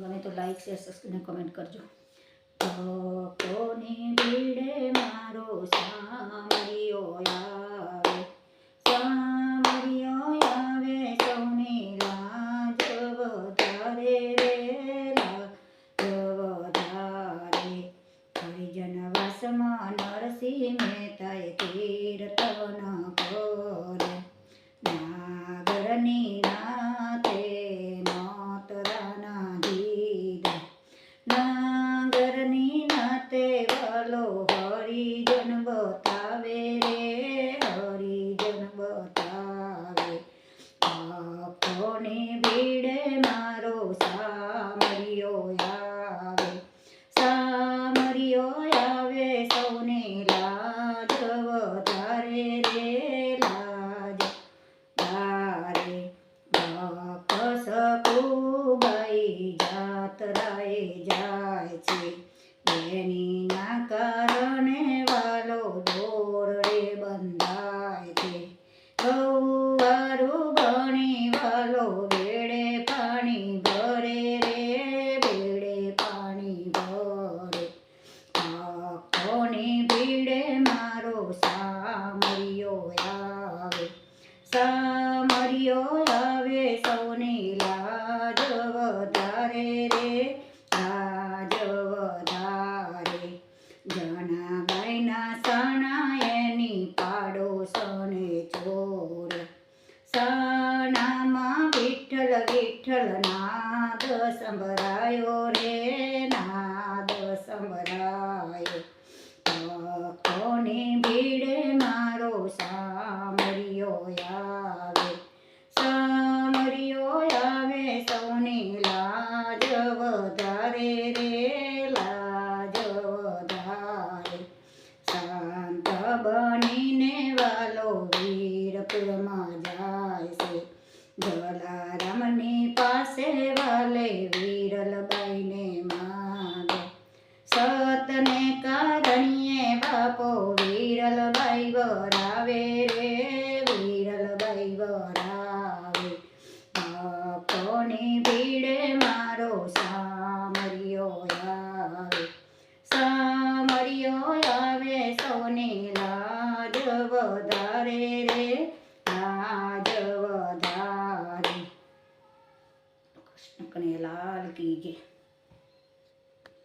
ગમે તો like share subscribe comment કરજો. કોની ભીડે મારો સામરિયો આવે? સામરિયો આવે સૌની લાજ વધારે રે લાજ વધારે હરિજન વાસમાં નરસિંહ મહેતાએ ન કરે બતાવે રે હરિજન બતાવે. ભક્તોની ભીડે મારો સામરિયો આવે. સામરિયો આવે, સૌને લાજ વધારે રે લાજ. તારે ભક્ત સકુબાઈ જાતરાએ જાય છે. એની ના કારણે ભક્તોની પીડે મારો સામરિયો આવે. સામરિયો આવે, સૌની લાજ વધારે રે, લાજ વધારે. જણાબાઈના સણા એની પાડોશને ચોર. સણામાં વિઠ્ઠલ વિઠ્ઠલ નાદ સંભળાયો રે નાદ સંભળાયો ભક્તોની ભીડે મારો સામરિયો આવે. સામરિયો આવે સૌને લાજ વધારે રે, લાજ વધારે. શાંત બનીને વાલો વીરપુરમાં જાય છે. જલારામની પાસે વાલે વીરલબાઈને માગે સતને કારણીએ બાપો વીરલબાઈ વરાવે રે વીરલબાઈ વરાવે બાપોની ભીડે મારો સામરિયો આવે. સામરિયો આવે, સૌની લાજ વધારે રે, લાજ વધારે. કૃષ્ણ કને લાલ કી જય